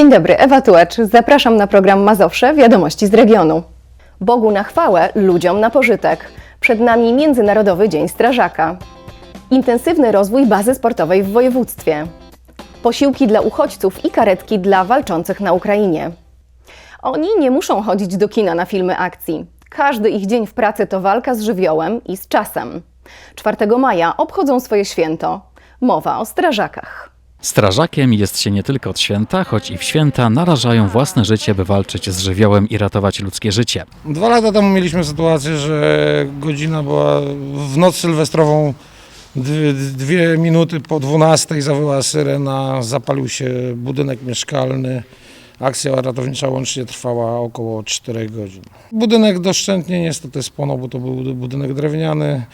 Dzień dobry, Ewa Tułacz. Zapraszam na program Mazowsze Wiadomości z regionu. Bogu na chwałę, ludziom na pożytek. Przed nami Międzynarodowy Dzień Strażaka. Intensywny rozwój bazy sportowej w województwie. Posiłki dla uchodźców i karetki dla walczących na Ukrainie. Oni nie muszą chodzić do kina na filmy akcji. Każdy ich dzień w pracy to walka z żywiołem i z czasem. 4 maja obchodzą swoje święto. Mowa o strażakach. Strażakiem jest się nie tylko od święta, choć i w święta narażają własne życie, by walczyć z żywiołem i ratować ludzkie życie. Dwa lata temu mieliśmy sytuację, że godzina była w noc sylwestrową, dwie, minuty po 12 zawyła syrena, zapalił się budynek mieszkalny. Akcja ratownicza łącznie trwała około 4 godzin. Budynek doszczętnie niestety spłonął, bo to był budynek drewniany.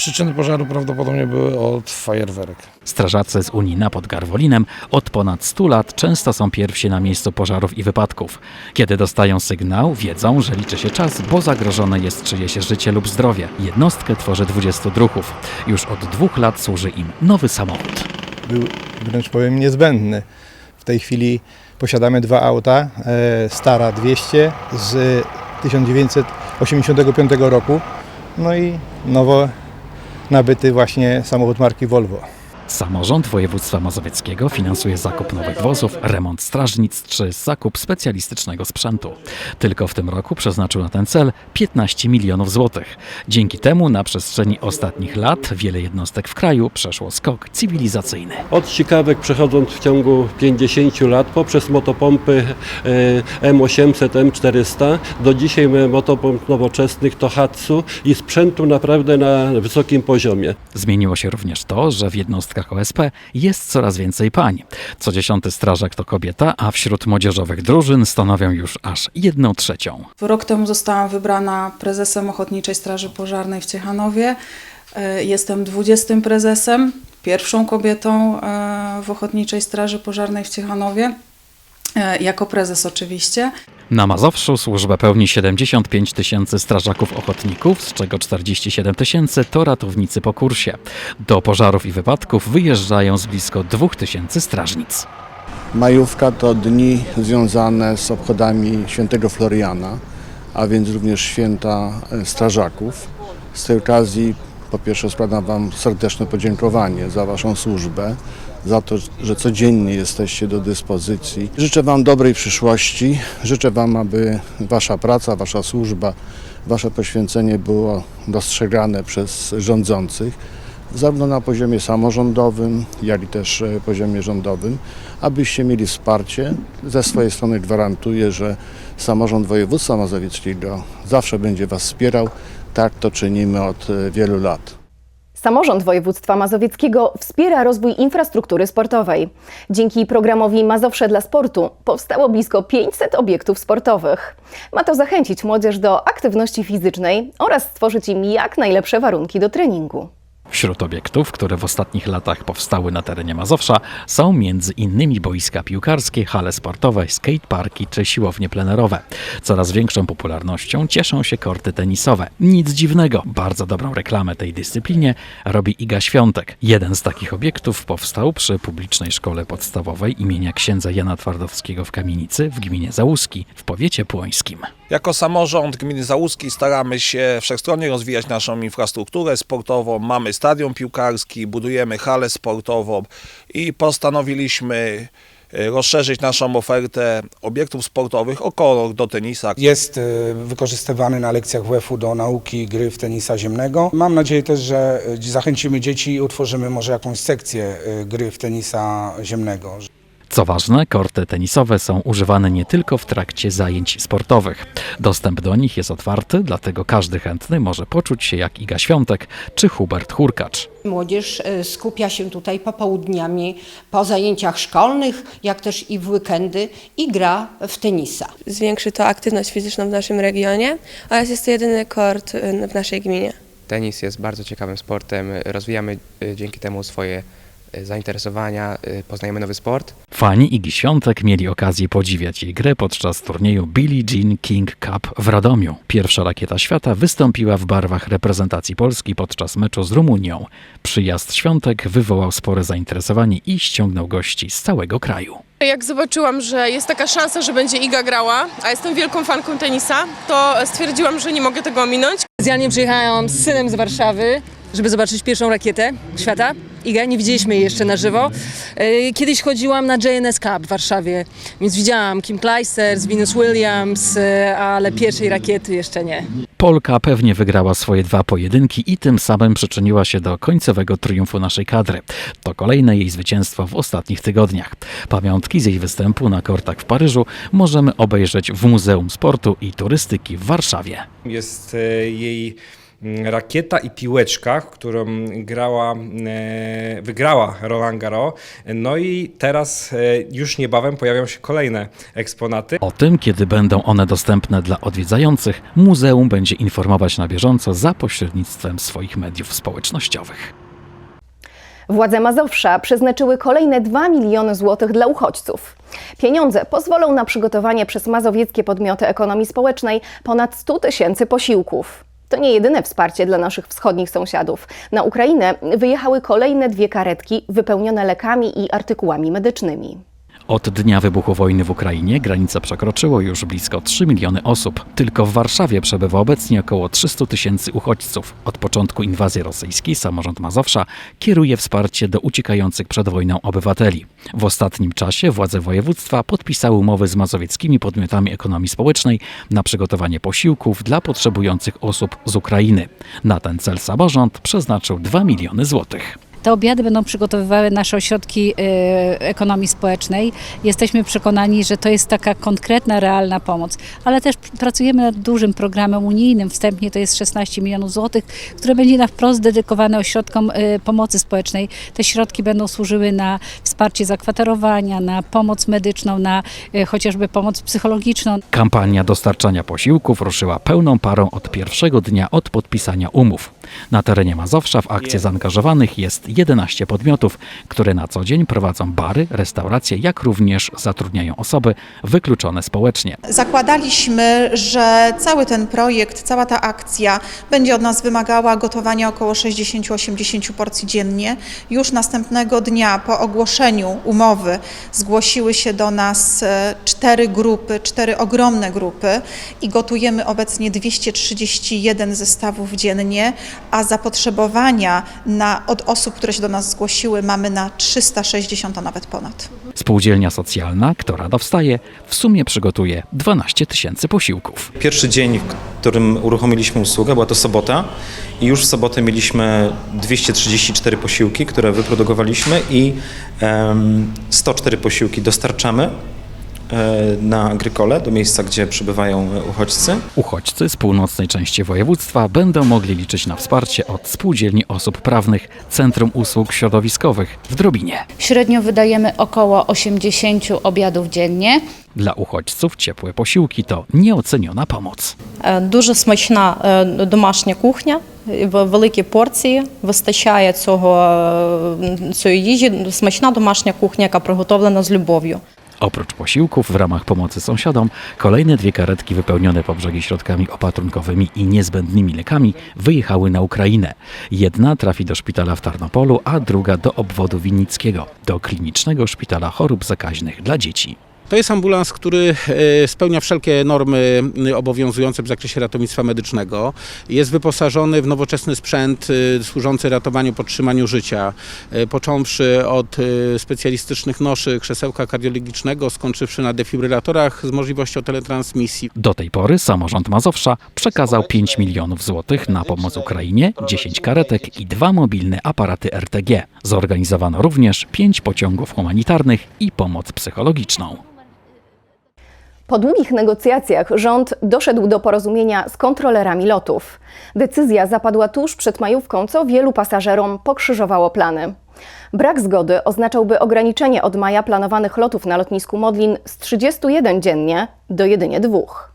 Przyczyny pożaru prawdopodobnie były od fajerwerek. Strażacy z Unii pod Garwolinem od ponad 100 lat często są pierwsi na miejscu pożarów i wypadków. Kiedy dostają sygnał, wiedzą, że liczy się czas, bo zagrożone jest czyjeś życie lub zdrowie. Jednostkę tworzy 20 druhów. Już od dwóch lat służy im nowy samochód. był wręcz powiem niezbędny. W tej chwili posiadamy dwa auta, e, Stara 200 z 1985 roku, no i nowo nabyty właśnie samochód marki Volvo. Samorząd województwa mazowieckiego finansuje zakup nowych wozów, remont strażnic czy zakup specjalistycznego sprzętu. Tylko w tym roku przeznaczył na ten cel 15 milionów złotych. Dzięki temu na przestrzeni ostatnich lat wiele jednostek w kraju przeszło skok cywilizacyjny. Od ciekawek przechodząc w ciągu 50 lat poprzez motopompy e, M800, M400 do dzisiaj motopomp nowoczesnych Tohatsu i sprzętu naprawdę na wysokim poziomie. Zmieniło się również to, że w jednostkach OSP jest coraz więcej pań. Co dziesiąty strażak to kobieta, a wśród młodzieżowych drużyn stanowią już aż jedną trzecią. Rok temu zostałam wybrana prezesem Ochotniczej Straży Pożarnej w Ciechanowie. E, Jestem 20 prezesem, pierwszą kobietą e, w Ochotniczej Straży Pożarnej w Ciechanowie. E, Jako prezes oczywiście. Na Mazowszu służbę pełni 75 tysięcy strażaków ochotników, z czego 47 tysięcy to ratownicy po kursie. Do pożarów i wypadków wyjeżdżają z blisko 2 tysięcy strażnic. Majówka to dni związane z obchodami świętego Floriana, a więc również święta e, strażaków. Z tej okazji po pierwsze składam Wam serdeczne podziękowanie za Waszą służbę, za to, że codziennie jesteście do dyspozycji. Życzę Wam dobrej przyszłości, życzę Wam, aby Wasza praca, Wasza służba, Wasze poświęcenie było dostrzegane przez rządzących zarówno na poziomie samorządowym, jak i też e, poziomie rządowym, abyście mieli wsparcie. Ze swojej strony gwarantuję, że samorząd województwa mazowieckiego zawsze będzie Was wspierał. Tak to czynimy od e, wielu lat. Samorząd województwa mazowieckiego wspiera rozwój infrastruktury sportowej. Dzięki programowi Mazowsze dla sportu powstało blisko 500 obiektów sportowych. Ma to zachęcić młodzież do aktywności fizycznej oraz stworzyć im jak najlepsze warunki do treningu. Wśród obiektów, które w ostatnich latach powstały na terenie Mazowsza, są innymi boiska piłkarskie, hale sportowe, skateparki czy siłownie plenerowe. Coraz większą popularnością cieszą się korty tenisowe. Nic dziwnego, bardzo dobrą reklamę tej dyscyplinie robi Iga Świątek. Jeden z takich obiektów powstał przy publicznej szkole podstawowej imienia księdza Jana Twardowskiego w Kamienicy w gminie Załuski w powiecie płońskim. Jako samorząd gminy Załuski staramy się wszechstronnie rozwijać naszą infrastrukturę sportową. Mamy stadion piłkarski, budujemy halę sportową i postanowiliśmy e, rozszerzyć naszą ofertę obiektów sportowych o kolor do tenisa. Jest e, wykorzystywany na lekcjach WF-u do nauki gry w tenisa ziemnego. Mam nadzieję też, że e, zachęcimy dzieci i utworzymy może jakąś sekcję gry w tenisa ziemnego. Co ważne, korty tenisowe są używane nie tylko w trakcie zajęć sportowych. Dostęp do nich jest otwarty, dlatego każdy chętny może poczuć się jak Iga Świątek czy Hubert Hurkacz. Młodzież e, skupia się tutaj popołudniami, po zajęciach szkolnych, jak też i w weekendy i gra w tenisa. Zwiększy to aktywność fizyczną w naszym regionie oraz jest to jedyny kort y, w naszej gminie. Tenis jest bardzo ciekawym sportem. Rozwijamy y, dzięki temu swoje zainteresowania, y, poznajemy nowy sport. Fani Igi Świątek mieli okazję podziwiać jej grę podczas turnieju Billie Jean King Cup w Radomiu. Pierwsza rakieta świata wystąpiła w barwach reprezentacji Polski podczas meczu z Rumunią. Przyjazd Świątek wywołał spore zainteresowanie i ściągnął gości z całego kraju. Jak zobaczyłam, że jest taka szansa, że będzie Iga grała, a jestem wielką fanką tenisa, to stwierdziłam, że nie mogę tego ominąć. Specjalnie przyjechałam z synem z Warszawy, żeby zobaczyć pierwszą rakietę świata. Igę, nie widzieliśmy jej jeszcze na żywo. E, Kiedyś chodziłam na JNS Cup w Warszawie, więc widziałam Kim Clijsters, Venus Williams, e, ale pierwszej rakiety jeszcze nie. Polka pewnie wygrała swoje dwa pojedynki i tym samym przyczyniła się do końcowego triumfu naszej kadry. To kolejne jej zwycięstwo w ostatnich tygodniach. Pamiątki z jej występu na kortach w Paryżu możemy obejrzeć w Muzeum Sportu i Turystyki w Warszawie. Jest e, jej rakieta i piłeczka, którą grała, e, wygrała Roland Garros. No i teraz e, już niebawem pojawią się kolejne eksponaty. O tym, kiedy będą one dostępne dla odwiedzających, muzeum będzie informować na bieżąco za pośrednictwem swoich mediów społecznościowych. Władze Mazowsza przeznaczyły kolejne 2 miliony złotych dla uchodźców. Pieniądze pozwolą na przygotowanie przez mazowieckie podmioty ekonomii społecznej ponad 100 tysięcy posiłków. To nie jedyne wsparcie dla naszych wschodnich sąsiadów. Na Ukrainę wyjechały kolejne dwie karetki wypełnione lekami i artykułami medycznymi. Od dnia wybuchu wojny w Ukrainie granica przekroczyło już blisko 3 miliony osób. Tylko w Warszawie przebywa obecnie około 300 tysięcy uchodźców. Od początku inwazji rosyjskiej samorząd Mazowsza kieruje wsparcie do uciekających przed wojną obywateli. W ostatnim czasie władze województwa podpisały umowy z mazowieckimi podmiotami ekonomii społecznej na przygotowanie posiłków dla potrzebujących osób z Ukrainy. Na ten cel samorząd przeznaczył 2 miliony złotych. Te obiady będą przygotowywały nasze ośrodki e, ekonomii społecznej. Jesteśmy przekonani, że to jest taka konkretna, realna pomoc. Ale też pr- pracujemy nad dużym programem unijnym. Wstępnie to jest 16 milionów złotych, które będzie na wprost dedykowane ośrodkom e, pomocy społecznej. Te środki będą służyły na wsparcie zakwaterowania, na pomoc medyczną, na e, chociażby pomoc psychologiczną. Kampania dostarczania posiłków ruszyła pełną parą od pierwszego dnia od podpisania umów. Na terenie Mazowsza w akcję zaangażowanych jest 11 podmiotów, które na co dzień prowadzą bary, restauracje, jak również zatrudniają osoby wykluczone społecznie. Zakładaliśmy, że cały ten projekt, cała ta akcja będzie od nas wymagała gotowania około 60-80 porcji dziennie. Już następnego dnia po ogłoszeniu umowy zgłosiły się do nas e, cztery grupy, cztery ogromne grupy i gotujemy obecnie 231 zestawów dziennie, a zapotrzebowania na, od osób, które się do nas zgłosiły mamy na 360, a nawet ponad. Spółdzielnia socjalna, która dowstaje, w sumie przygotuje 12 tysięcy posiłków. Pierwszy dzień, w którym uruchomiliśmy usługę, była to sobota i już w sobotę mieliśmy 234 posiłki, które wyprodukowaliśmy i em, 104 posiłki dostarczamy na Agrykole, do miejsca, gdzie przebywają e, uchodźcy. Uchodźcy z północnej części województwa będą mogli liczyć na wsparcie od Spółdzielni Osób Prawnych Centrum Usług Środowiskowych w Drobinie. Średnio wydajemy około 80 obiadów dziennie. Dla uchodźców ciepłe posiłki to nieoceniona pomoc. Е, Дуже смачна е, домашня кухня, в- великі порції. Вистачає цього, е, цієї їжі. Смачна домашня кухня, яка приготовлена з любов'ю. Oprócz posiłków w ramach pomocy sąsiadom, kolejne dwie karetki wypełnione po brzegi środkami opatrunkowymi i niezbędnymi lekami wyjechały na Ukrainę. Jedna trafi do szpitala w Tarnopolu, a druga do obwodu winnickiego, do klinicznego szpitala chorób zakaźnych dla dzieci. To jest ambulans, który e, spełnia wszelkie normy e, obowiązujące w zakresie ratownictwa medycznego. Jest wyposażony w nowoczesny sprzęt e, służący ratowaniu, podtrzymaniu życia, począwszy od specjalistycznych noszy krzesełka kardiologicznego, skończywszy na defibrylatorach z możliwością teletransmisji. Do tej pory samorząd Mazowsza przekazał 5 milionów złotych na pomoc Ukrainie, 10 karetek i dwa mobilne aparaty RTG. Zorganizowano również 5 pociągów humanitarnych i pomoc psychologiczną. Po długich negocjacjach rząd doszedł do porozumienia z kontrolerami lotów. Decyzja zapadła tuż przed majówką, co wielu pasażerom pokrzyżowało plany. Brak zgody oznaczałby ograniczenie od maja planowanych lotów na lotnisku Modlin z 31 dziennie do jedynie dwóch.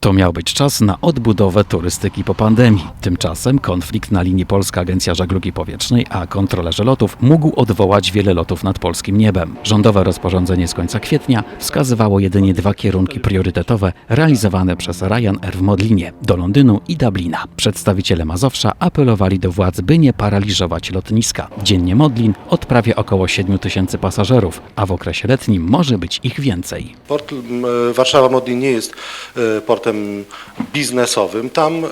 To miał być czas na odbudowę turystyki po pandemii. Tymczasem konflikt na linii Polska Agencja Żeglugi Powietrznej, a kontrolerzy lotów mógł odwołać wiele lotów nad polskim niebem. Rządowe rozporządzenie z końca kwietnia wskazywało jedynie dwa kierunki priorytetowe realizowane przez Ryanair w Modlinie do Londynu i Dublina. Przedstawiciele Mazowsza apelowali do władz, by nie paraliżować lotniska. Dziennie Modlin odprawia około 7 tysięcy pasażerów, a w okresie letnim może być ich więcej. Port Warszawa-Modlin nie jest e, biznesowym. Tam e,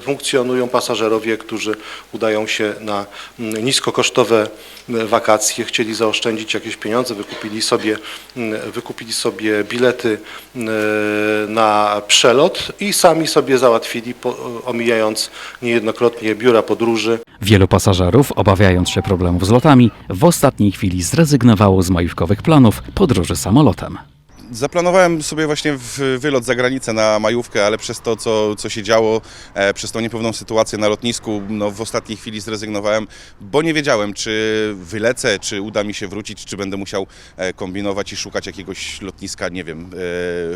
funkcjonują pasażerowie, którzy udają się na m, niskokosztowe m, wakacje, chcieli zaoszczędzić jakieś pieniądze, wykupili sobie, m, wykupili sobie bilety na przelot i sami sobie załatwili, omijając niejednokrotnie biura podróży. Wielu pasażerów, obawiając się problemów z lotami, w ostatniej chwili zrezygnowało z majówkowych planów podróży samolotem. Zaplanowałem sobie właśnie wylot za granicę na majówkę, ale przez to, co, co się działo, e, przez tą niepewną sytuację na lotnisku, no w ostatniej chwili zrezygnowałem, bo nie wiedziałem, czy wylecę, czy uda mi się wrócić, czy będę musiał e, kombinować i szukać jakiegoś lotniska, nie wiem, e,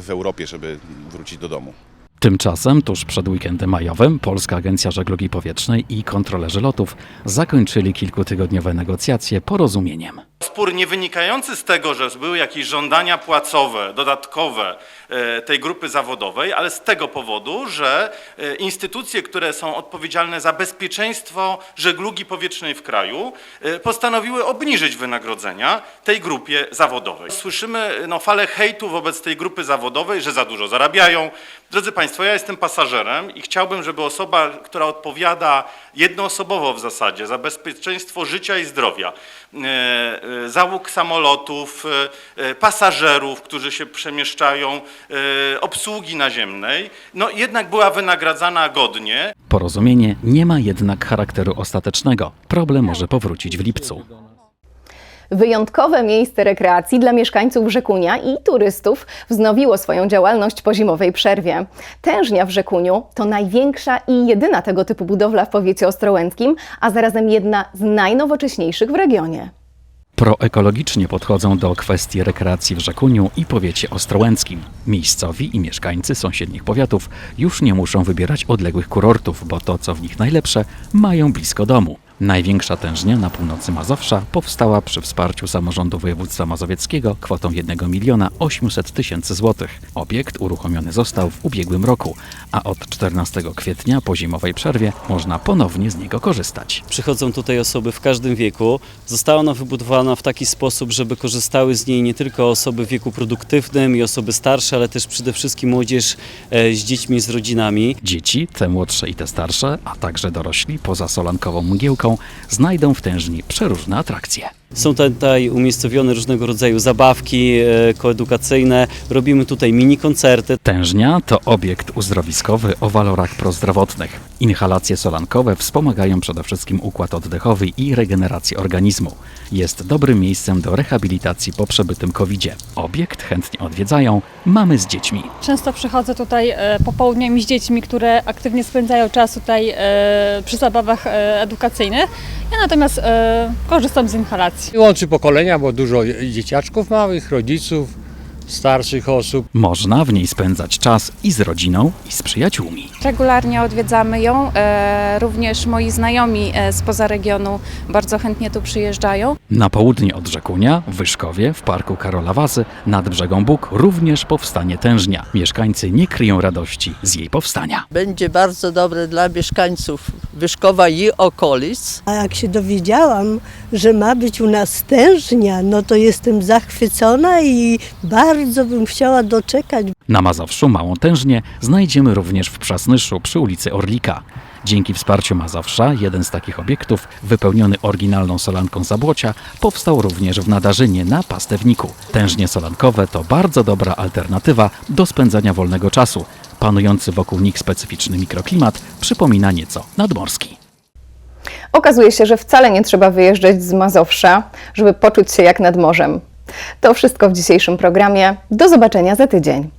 w Europie, żeby wrócić do domu. Tymczasem, tuż przed weekendem majowym, Polska Agencja Żeglugi Powietrznej i kontrolerzy lotów zakończyli kilkutygodniowe negocjacje porozumieniem. Spór nie wynikający z tego, że były jakieś żądania płacowe, dodatkowe e, tej grupy zawodowej, ale z tego powodu, że e, instytucje, które są odpowiedzialne za bezpieczeństwo żeglugi powietrznej w kraju, e, postanowiły obniżyć wynagrodzenia tej grupie zawodowej. Słyszymy no, falę hejtu wobec tej grupy zawodowej, że za dużo zarabiają. Drodzy Państwo, ja jestem pasażerem i chciałbym, żeby osoba, która odpowiada jednoosobowo w zasadzie za bezpieczeństwo życia i zdrowia, załóg samolotów, e, e, pasażerów, którzy się przemieszczają, obsługi naziemnej, no jednak była wynagradzana godnie. Porozumienie nie ma jednak charakteru ostatecznego. Problem może powrócić w lipcu. Wyjątkowe miejsce rekreacji dla mieszkańców Rzekunia i turystów wznowiło swoją działalność po zimowej przerwie. Tężnia w Rzekuniu to największa i jedyna tego typu budowla w powiecie ostrołęckim, a zarazem jedna z najnowocześniejszych w regionie. Proekologicznie podchodzą do kwestii rekreacji w Rzekuniu i powiecie ostrołęckim. Miejscowi i mieszkańcy sąsiednich powiatów już nie muszą wybierać odległych kurortów, bo to, co w nich najlepsze, mają blisko domu. Największa tężnia na północy Mazowsza powstała przy wsparciu samorządu województwa mazowieckiego kwotą 1 miliona 800 tysięcy złotych. Obiekt uruchomiony został w ubiegłym roku, a od 14 kwietnia po zimowej przerwie można ponownie z niego korzystać. Przychodzą tutaj osoby w każdym wieku. Została ona wybudowana w taki sposób, żeby korzystały z niej nie tylko osoby w wieku produktywnym i osoby starsze, ale też przede wszystkim młodzież e, z dziećmi, z rodzinami. Dzieci, te młodsze i te starsze, a także dorośli, poza solankową mgiełką, znajdą w tężni przeróżne atrakcje. Są tutaj umiejscowione różnego rodzaju zabawki e, koedukacyjne. Robimy tutaj mini koncerty. Tężnia to obiekt uzdrowiskowy o walorach prozdrowotnych. Inhalacje solankowe wspomagają przede wszystkim układ oddechowy i regenerację organizmu. Jest dobrym miejscem do rehabilitacji po przebytym COVID-zie. Obiekt chętnie odwiedzają mamy z dziećmi. Często przychodzę tutaj e, popołudniami z dziećmi, które aktywnie spędzają czas tutaj e, przy zabawach e, edukacyjnych. Ja natomiast e, korzystam z inhalacji. Łączy pokolenia, bo dużo dzieciaczków małych, rodziców, starszych osób. Można w niej spędzać czas i z rodziną, i z przyjaciółmi. Regularnie odwiedzamy ją. E, również moi znajomi e, spoza regionu bardzo chętnie tu przyjeżdżają. Na południe od Rzekunia, w Wyszkowie, w parku Karola Wazy, nad brzegą Bóg, również powstanie tężnia. Mieszkańcy nie kryją radości z jej powstania. Będzie bardzo dobre dla mieszkańców Wyszkowa i okolic. A jak się dowiedziałam, że ma być u nas tężnia, no to jestem zachwycona i bardzo bym chciała doczekać. Na Mazowszu małą tężnię znajdziemy również w Przasnyszu przy ulicy Orlika. Dzięki wsparciu Mazowsza jeden z takich obiektów, wypełniony oryginalną solanką zabłocia, powstał również w Nadarzynie na Pastewniku. Tężnie solankowe to bardzo dobra alternatywa do spędzania wolnego czasu. Panujący wokół nich specyficzny mikroklimat przypomina nieco nadmorski. Okazuje się, że wcale nie trzeba wyjeżdżać z Mazowsza, żeby poczuć się jak nad morzem. To wszystko w dzisiejszym programie. Do zobaczenia za tydzień.